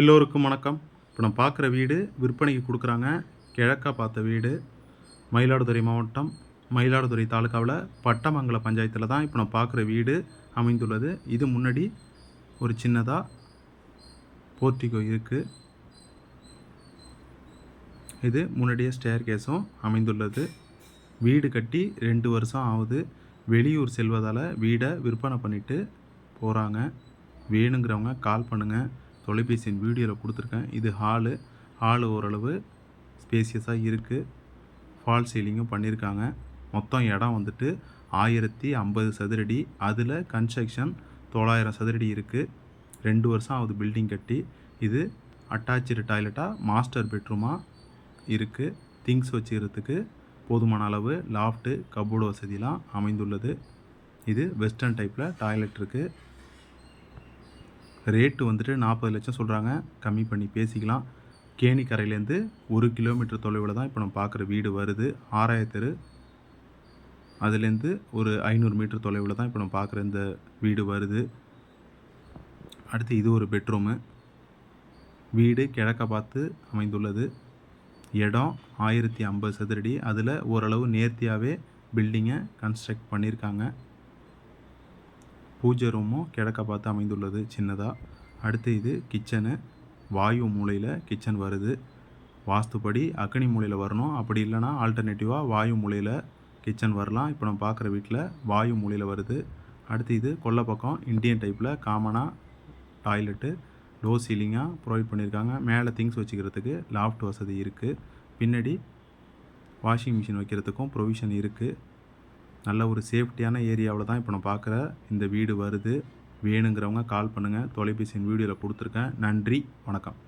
எல்லோருக்கும் வணக்கம். இப்போ நான் பார்க்குற வீடு விற்பனைக்கு கொடுக்குறாங்க. கிழக்காக பார்த்த வீடு மயிலாடுதுறை மாவட்டம். மயிலாடுதுறை தாலுக்காவில் பட்டமங்கல பஞ்சாயத்தில் தான் இப்போ நான் பார்க்குற வீடு அமைந்துள்ளது. இது முன்னாடி ஒரு சின்னதாக போர்ட்டிகோ இருக்குது இது முன்னாடியே ஸ்டேர் கேஸும் அமைந்துள்ளது. வீடு கட்டி ரெண்டு வருஷம் ஆகுது. வெளியூர் செல்வதால் வீடை விற்பனை பண்ணிட்டு போகிறாங்க வேணுங்கிறவங்க கால் பண்ணுங்கள் தொலைபேசியின் வீடியோவில் கொடுத்துருக்கேன். இது ஹாலு. ஹாலு ஓரளவு ஸ்பேசியஸாக இருக்குது ஃபால் சீலிங்கும் பண்ணியிருக்காங்க மொத்தம் இடம் வந்துட்டு ஆயிரத்தி ஐம்பது சதுரடி. அதில் கன்ஸ்ட்ரக்ஷன் தொள்ளாயிரம் சதுரடி இருக்குது ரெண்டு வருஷம் ஆகுது பில்டிங் கட்டி. இது அட்டாச்சு டாய்லெட்டாக மாஸ்டர் பெட்ரூமாக இருக்குது திங்ஸ் வச்சுக்கிறதுக்கு போதுமான அளவு லாஃப்ட்டு கபோர்டு வசதிலாம் அமைந்துள்ளது. இது வெஸ்டர்ன் டைப்பில் டாய்லெட் இருக்குது ரேட்டு வந்துட்டு நாற்பது லட்சம் சொல்கிறாங்க கம்மி பண்ணி பேசிக்கலாம். கேணிக்கரையிலேருந்து ஒரு கிலோமீட்டர் தொலைவில் தான் இப்போ நம்ம பார்க்குற வீடு வருது. ஆறாயிரத்தெரு அதுலேருந்து ஒரு ஐநூறு மீட்டர் தொலைவில் தான் இப்போ நம்ம பார்க்குற இந்த வீடு வருது. அடுத்து இது ஒரு பெட்ரூமு. வீடு கிழக்க பார்த்து அமைந்துள்ளது. இடம் ஆயிரத்தி ஐம்பது சதுரடி. அதில் ஓரளவு நேர்த்தியாகவே பில்டிங்கை கன்ஸ்ட்ரக்ட் பண்ணியிருக்காங்க. பூஜை ரூமும் கிழக்க பார்த்து அமைந்துள்ளது சின்னதாக அடுத்து இது கிச்சனு. வாயு மூலையில் கிச்சன் வருது. வாஸ்துப்படி அக்னி மூலையில் வரணும். அப்படி இல்லைனா ஆல்டர்னேட்டிவாக வாயு மூலையில் கிச்சன் வரலாம். இப்போ நம்ம பார்க்குற வீட்டில் வாயு மூலையில் வருது. அடுத்து இது கொல்லை பக்கம் இந்தியன் டைப்பில் காமனாக டாய்லெட்டு லோ சீலிங்காக ப்ரொவைட் பண்ணியிருக்காங்க. மேலே திங்ஸ் வச்சுக்கிறதுக்கு லாஃப்ட் வசதி இருக்குது பின்னாடி வாஷிங் மிஷின் வைக்கிறதுக்கும் ப்ரொவிஷன் இருக்குது நல்ல ஒரு சேஃப்டியான ஏரியாவில் தான் இப்போ நான் பார்க்குற இந்த வீடு வருது. வேணுங்கிறவங்க கால் பண்ணுங்கள் தொலைபேசியின் வீடியோவில் கொடுத்துருக்கேன். நன்றி. வணக்கம்.